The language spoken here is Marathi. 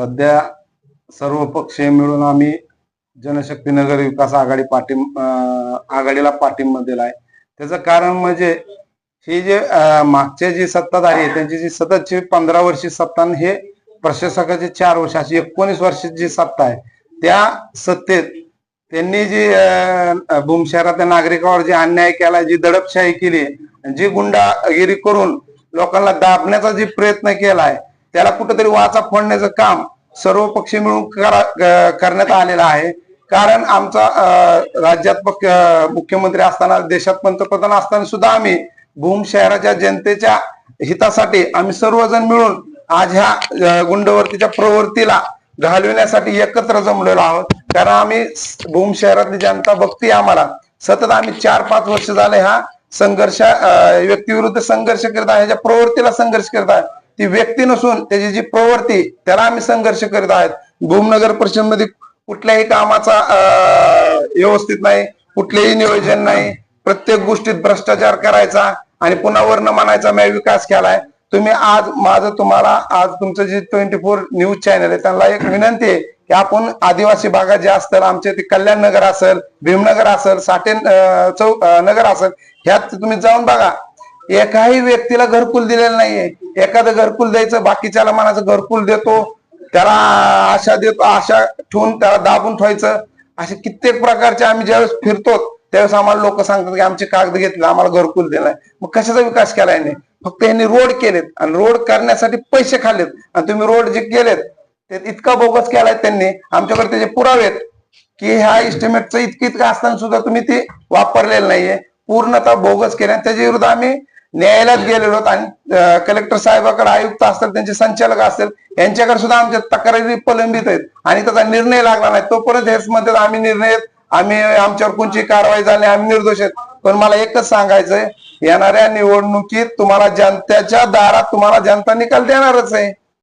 सध्या सर्व पक्ष मिळून आम्ही जनशक्ती नगर विकास आघाडी पाठिंब आघाडीला पाठिंबा दिला आहे त्याचं कारण म्हणजे ही जे मागच्या मागचे जी सत्ताधारी आहे त्यांची जी सततची पंधरा वर्षी सत्ता हे प्रशासकाची चार वर्ष अशी एकोणीस वर्षाची जी सत्ता आहे त्या सत्तेत त्यांनी जी अं, भूम शहरातल्या नागरिकावर जे अन्याय केला जी दडपशाही केली जी गुंडागिरी करून लोकांना दाबण्याचा जी प्रयत्न केलाय त्याला कुठंतरी वाचा फोडण्याचं काम सर्व पक्ष मिळून करा- करण्यात आलेलं आहे. कारण आमचा राज्यात मुख्यमंत्री असताना देशात पंतप्रधान असताना सुद्धा आम्ही भूम शहराच्या जनतेच्या हितासाठी आम्ही सर्वजण मिळून आज ह्या गुंडवर्तीच्या प्रवृत्तीला घालविण्यासाठी एकत्र जमलेलो आहोत. कारण आम्ही भूम शहरातली जनता बघते आम्हाला. सतत आम्ही चार पाच वर्ष झाले हा संघर्ष व्यक्तीविरुद्ध संघर्ष करत आहे ह्याच्या प्रवृत्तीला संघर्ष करत आहे. ती व्यक्ती नसून त्याची जी प्रवृत्ती त्याला आम्ही संघर्ष करीत आहेत. भूमनगर परिषदमध्ये कुठल्याही कामाचा व्यवस्थित नाही कुठलेही नियोजन नाही. प्रत्येक गोष्टीत भ्रष्टाचार करायचा आणि पुन्हा वर्ण मानायचा मी विकास केलाय. तुम्ही आज माझं तुम्हाला आज तुमचं जे ट्वेंटी फोर न्यूज चॅनल आहे त्यांना एक विनंती आहे की आपण आदिवासी भागात जे असतात आमचे ते कल्याण नगर असेल भीमनगर असेल साठे चौ नगर असेल ह्यात तुम्ही जाऊन बघा. एकाही व्यक्तीला घरकुल दिलेलं नाहीये. एखादं घरकुल द्यायचं बाकीच्याला मनाचं घरकुल देतो त्याला आशा देतो आशा ठेवून त्याला दाबून ठेवायचं. असे कित्येक प्रकारचे आम्ही ज्यावेळेस फिरतो त्यावेळेस आम्हाला लोक सांगतात की आमचे कागद घेतले आम्हाला घरकुल दिलाय मग कशाचा विकास केला यांनी? फक्त यांनी रोड केलेत आणि रोड करण्यासाठी पैसे खाल्लेत. आणि तुम्ही रोड जे केलेत ते इतका बोगस केलाय त्यांनी आमच्याकडे त्याचे पुरावे आहेत की ह्या इस्टिमेटचं इतकं इतकं असताना सुद्धा तुम्ही ते वापरलेलं नाहीये. पूर्णतः बोगस केले आणि त्याच्या विरुद्ध आम्ही न्यायालयात गेलेलो आणि कलेक्टर साहेबाकडे आयुक्त असतील त्यांचे संचालक असतील यांच्याकडे सुद्धा आमच्या तक्रारी प्रलंबित आहेत. आणि त्याचा निर्णय लागला नाही. तोपर्यंत हेच म्हणतात आम्ही निर्णय आम्ही आमच्यावर कोणची कारवाई झाली आम्ही निर्दोष आहेत. पण मला एकच सांगायचंय येणाऱ्या निवडणुकीत तुम्हाला जनतेच्या दारात तुम्हाला जनता निकाल देणारच आहे.